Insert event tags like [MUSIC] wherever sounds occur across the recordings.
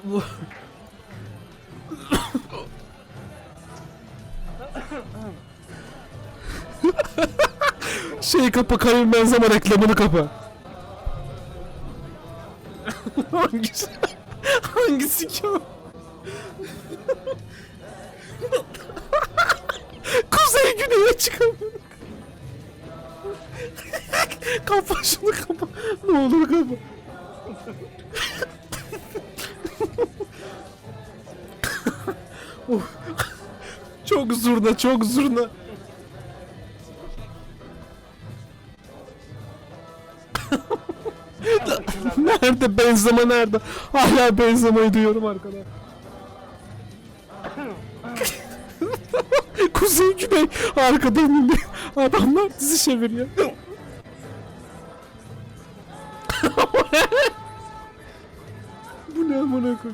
[LAUGHS] Şey kapa kayın benzeme reklamını kapa. [LAUGHS] Hangisi? Hangisi ki o? [LAUGHS] Kuzey güneye çıkamıyorum. kapa şunu kapa. Ne olur kapa. Of. çok zurna, çok zurna. [LAUGHS] nerede benzeme nerede? Hala benzemeyi duyuyorum arkada. [LAUGHS] Kuzey güney arkada indi. Adamlar dizi çeviriyor. [LAUGHS] Bu ne amına koy?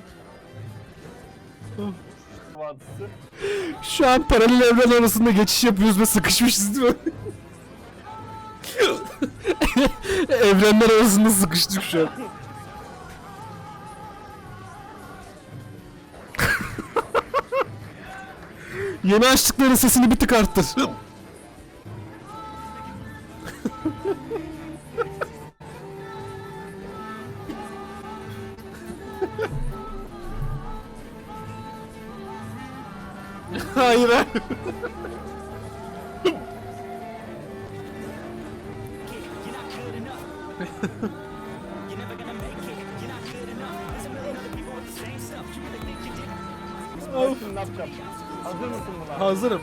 Şu an paralel evren arasında geçiş yapıyoruz ve sıkışmışız değil mi? [LAUGHS] Evrenler arasında sıkıştık şu an. [LAUGHS] Yeni açtıkların sesini bir tık arttır. [LAUGHS] [LAUGHS] hayır hayır. Ne yapacağım? Hazır mısın buna? Hazırım.